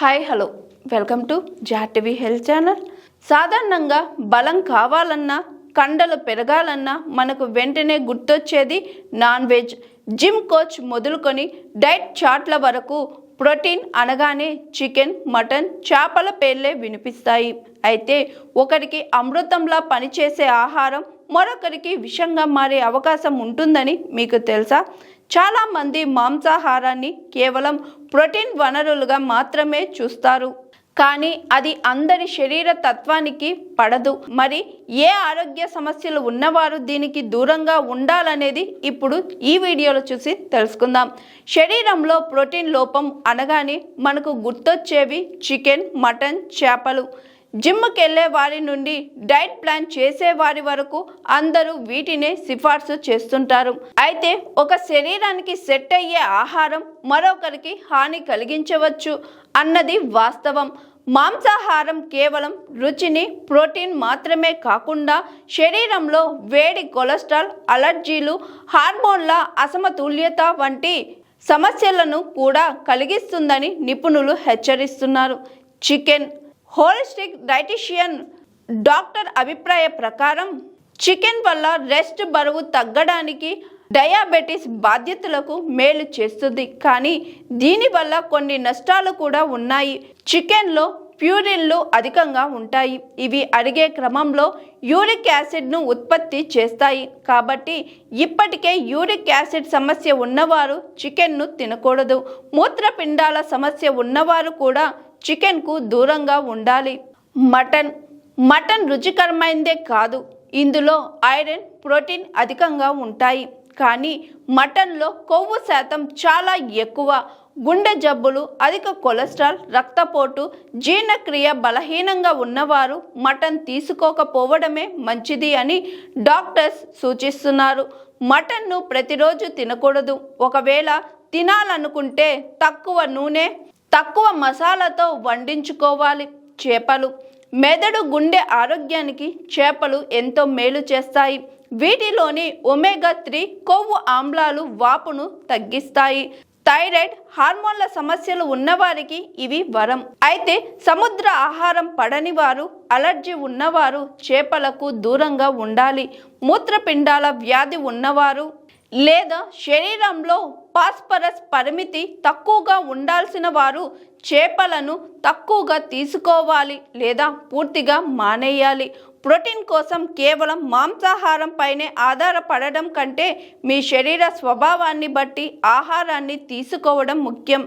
Hi hello. Welcome to జాటివి health channel. సాధారణంగా బలం కావాలన్నా కండలు పెరగాలన్నా మనకు వెంటనే గుర్తొచ్చేది నాన్ వెజ్. జిమ్ కోచ్ మొదలుకొని డైట్ చార్ట్ల వరకు ప్రోటీన్ అనగానే చికెన్ మటన్ చేపల పేర్లే వినిపిస్తాయి. అయితే ఒకరికి అమృతంలా పనిచేసే ఆహారం మరొకరికి విషంగా మారే అవకాశం ఉంటుందని మీకు తెలుసా? చాలామంది మాంసాహారాన్ని కేవలం ప్రోటీన్ వనరులుగా మాత్రమే చూస్తారు. కానీ అది అందరి శరీర తత్వానికి పడదు. మరి ఏ ఆరోగ్య సమస్యలు ఉన్నవారు దీనికి దూరంగా ఉండాలనేది ఇప్పుడు ఈ వీడియోలో చూసి తెలుసుకుందాం. శరీరంలో ప్రోటీన్ లోపం అనగానే మనకు గుర్తొచ్చేవి చికెన్ మటన్ చేపలు. జిమ్కి వెళ్ళే వారి నుండి డైట్ ప్లాన్ చేసే వారి వరకు అందరూ వీటినే సిఫార్సు చేస్తుంటారు. అయితే ఒక శరీరానికి సెట్ అయ్యే ఆహారం మరొకరికి హాని కలిగించవచ్చు అన్నది వాస్తవం. మాంసాహారం కేవలం రుచిని ప్రోటీన్ మాత్రమే కాకుండా శరీరంలో వేడి కొలెస్ట్రాల్ అలర్జీలు హార్మోన్ల అసమతుల్యత వంటి సమస్యలను కూడా కలిగిస్తుందని నిపుణులు హెచ్చరిస్తున్నారు. చికెన్ హోలిస్టిక్ డైటిషియన్ డాక్టర్ అభిప్రాయ ప్రకారం చికెన్ వల్ల రెస్ట్ బరువు తగ్గడానికి డయాబెటీస్ బాధ్యతలకు మేలు చేస్తుంది. కానీ దీనివల్ల కొన్ని నష్టాలు కూడా ఉన్నాయి. చికెన్లో ప్యూరిన్లు అధికంగా ఉంటాయి. ఇవి అడిగే క్రమంలో యూరిక్ యాసిడ్ను ఉత్పత్తి చేస్తాయి. కాబట్టి ఇప్పటికే యూరిక్ యాసిడ్ సమస్య ఉన్నవారు చికెన్ను తినకూడదు. మూత్రపిండాల సమస్య ఉన్నవారు కూడా చికెన్కు దూరంగా ఉండాలి. మటన్ మటన్ రుచికరమైందే కాదు. ఇందులో ఐరన్ ప్రోటీన్ అధికంగా ఉంటాయి. కానీ మటన్లో కొవ్వు శాతం చాలా ఎక్కువ. గుండె జబ్బులు అధిక కొలెస్ట్రాల్ రక్తపోటు జీర్ణక్రియ బలహీనంగా ఉన్నవారు మటన్ తీసుకోకపోవడమే మంచిది అని డాక్టర్స్ సూచిస్తున్నారు. మటన్ను ప్రతిరోజు తినకూడదు. ఒకవేళ తినాలనుకుంటే తక్కువ నూనె తక్కువ మసాలాతో వండించుకోవాలి. చేపలు. మెదడు గుండె ఆరోగ్యానికి చేపలు ఎంతో మేలు చేస్తాయి. వీటిలోని ఒమేగా త్రీ కొవ్వు ఆమ్లాలు వాపును తగ్గిస్తాయి. థైరాయిడ్ హార్మోన్ల సమస్యలు ఉన్నవారికి ఇవి వరం. అయితే సముద్ర ఆహారం పడని వారు అలర్జీ ఉన్నవారు చేపలకు దూరంగా ఉండాలి. మూత్రపిండాల వ్యాధి ఉన్నవారు లేదా శరీరంలో పాస్పరస్ పరిమితి తక్కువగా ఉండాల్సిన వారు చేపలను తక్కువగా తీసుకోవాలి లేదా పూర్తిగా మానేయాలి. ప్రోటీన్ కోసం కేవలం మాంసాహారం పైనే ఆధారపడడం కంటే మీ శరీర స్వభావాన్ని బట్టి ఆహారాన్ని తీసుకోవడం ముఖ్యం.